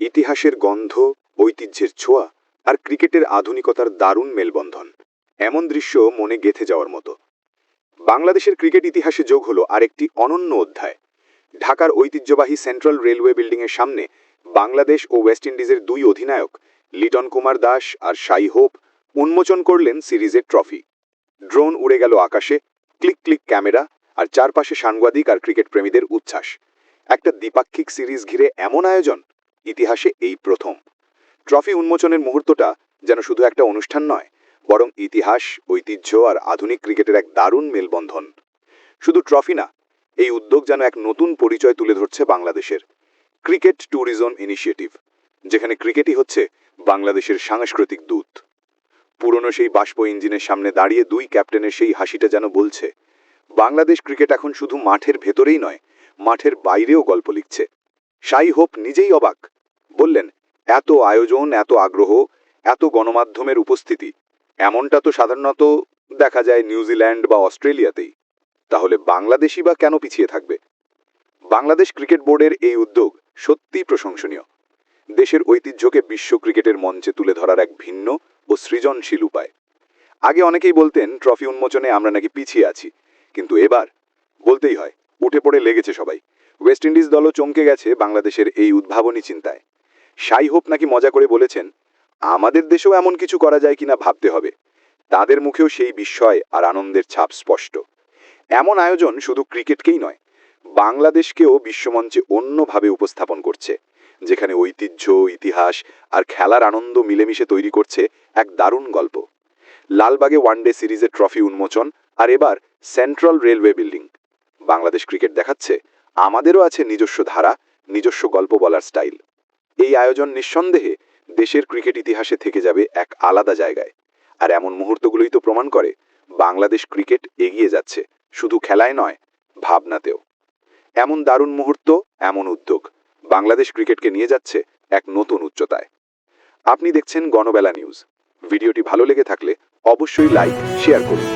ইতিহাসের গন্ধ, ঐতিহ্যের ছোঁয়া আর ক্রিকেটের আধুনিকতার দারুণ মেলবন্ধন। এমন দৃশ্য মনে গেথে যাওয়ার মতো। বাংলাদেশের ক্রিকেট ইতিহাসে যোগ হলো আরেকটি অনন্য অধ্যায়। ঢাকার ঐতিহ্যবাহী সেন্ট্রাল রেলওয়ে বিল্ডিংয়ের সামনে বাংলাদেশ ও ওয়েস্ট ইন্ডিজের দুই অধিনায়ক, লিটন কুমার দাস আর সাই হোপ, উন্মোচন করলেন সিরিজের ট্রফি। ড্রোন উড়ে গেল আকাশে, ক্লিক ক্লিক ক্যামেরা আর চারপাশে সাংবাদিক আর ক্রিকেট প্রেমীদের উচ্ছ্বাস। একটা দ্বিপাক্ষিক সিরিজ ঘিরে এমন আয়োজন ইতিহাসে এই প্রথম। ট্রফি উন্মোচনের মুহূর্তটা যেন শুধু একটা অনুষ্ঠান নয়, বরং ইতিহাস, ঐতিহ্য আর আধুনিক ক্রিকেটের এক দারুণ মেলবন্ধন। শুধু ট্রফি না, এই উদ্যোগ যেন এক নতুন পরিচয় তুলে ধরছে বাংলাদেশের। ক্রিকেট ট্যুরিজম ইনিশিয়েটিভ, যেখানে ক্রিকেটই হচ্ছে বাংলাদেশের সাংস্কৃতিক দূত। পুরনো সেই বাষ্প ইঞ্জিনের সামনে দাঁড়িয়ে দুই ক্যাপ্টেনের সেই হাসিটা যেন বলছে, বাংলাদেশ ক্রিকেট এখন শুধু মাঠের ভেতরেই নয়, মাঠের বাইরেও গল্প লিখছে। সাই হোপ নিজেই অবাক বললেন, এত আয়োজন, এত আগ্রহ, এত গণমাধ্যমের উপস্থিতি, এমনটা তো সাধারণত দেখা যায় নিউজিল্যান্ড বা অস্ট্রেলিয়াতেই। তাহলে বাংলাদেশই বা কেন পিছিয়ে থাকবে? বাংলাদেশ ক্রিকেট বোর্ডের এই উদ্যোগ সত্যিই প্রশংসনীয়। দেশের ঐতিহ্যকে বিশ্ব ক্রিকেটের মঞ্চে তুলে ধরার এক ভিন্ন ও সৃজনশীল উপায়। আগে অনেকেই বলতেন, ট্রফি উন্মোচনে আমরা নাকি পিছিয়ে আছি। কিন্তু এবার বলতেই হয়, উঠে পড়ে লেগেছে সবাই। ওয়েস্ট ইন্ডিজ দলও চমকে গেছে বাংলাদেশের এই উদ্ভাবনী চিন্তায়। সাই হোপ নাকি মজা করে বলেছেন, আমাদের দেশেও এমন কিছু করা যায় কিনা ভাবতে হবে। তাদের মুখেও সেই বিস্ময় আর আনন্দের ছাপ স্পষ্ট। এমন আয়োজন শুধু ক্রিকেটকেই নয়, বাংলাদেশকেও বিশ্বমঞ্চে অন্যভাবে উপস্থাপন করছে, যেখানে ঐতিহ্য, ইতিহাস আর খেলার আনন্দ মিলেমিশে তৈরি করছে এক দারুণ গল্প। লালবাগে ওয়ানডে সিরিজের ট্রফি উন্মোচন আর এবার central railway building. Bangladesh cricket দেখাচ্ছে, আমাদেরও আছে নিজস্ব ধারা, নিজস্ব গল্প বলার স্টাইল। এই আয়োজন নিঃসন্দেহে দেশের ক্রিকেট ইতিহাসে থেকে যাবে এক আলাদা জায়গায়। আর এমন মুহূর্তগুলোই তো প্রমাণ করে, বাংলাদেশ ক্রিকেট এগিয়ে যাচ্ছে, শুধু খেলায় নয়, ভাবনাতেও। এমন দারুণ মুহূর্ত, এমন উদ্যোগ, বাংলাদেশ ক্রিকেটকে নিয়ে যাচ্ছে এক নতুন উচ্চতায়। আপনি দেখছেন গণবেলা নিউজ। ভিডিওটি ভালো লেগে থাকলে অবশ্যই লাইক, শেয়ার করুন।